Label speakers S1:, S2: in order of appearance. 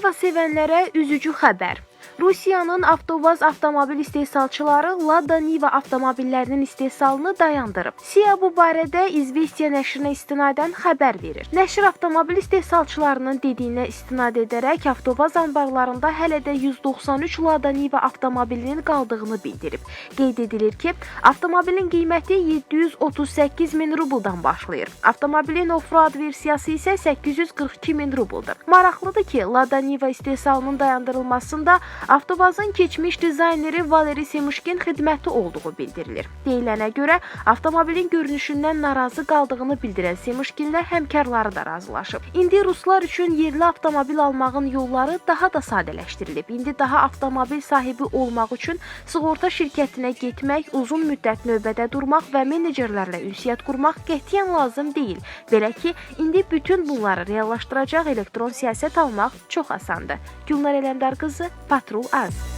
S1: Avtomobil sevənlərə üzücü xəbər. Rusiyanın Avtovaz avtomobil istehsalçıları Lada Niva avtomobillərinin istehsalını dayandırıb. SIA bu barədə İzvestiya nəşrinə istinadən xəbər verir. Nəşr avtomobil istehsalçılarının dediyinə istinad edərək Avtovaz anbarlarında hələ də 193 Lada Niva avtomobilinin qaldığını bildirib. Qeyd edilir ki, avtomobilin qiyməti 738 min rubldan başlayır. Avtomobilin off-road versiyası isə 842 min rubldur. Maraqlıdır ki, Lada Niva istehsalının dayandırılmasında Avtovazın keçmiş dizayneri Valeri Semuşkin xidməti olduğu bildirilir. Deyilənə görə avtomobilin görünüşündən narazı qaldığını bildirən Semuşkinlə həmkarları da razılaşıb. İndi ruslar üçün yerli avtomobil almağın yolları daha da sadələşdirilib. İndi daha avtomobil sahibi olmaq üçün sığorta şirkətinə getmək, uzun müddət növbədə durmaq və menecerlərlə ünsiyyət qurmaq qətiyyən lazım deyil. Belə ki, indi bütün bunları reallaşdıracaq elektron siyasət almaq çox asandır. Gülnar Ələndar qızı, 4 as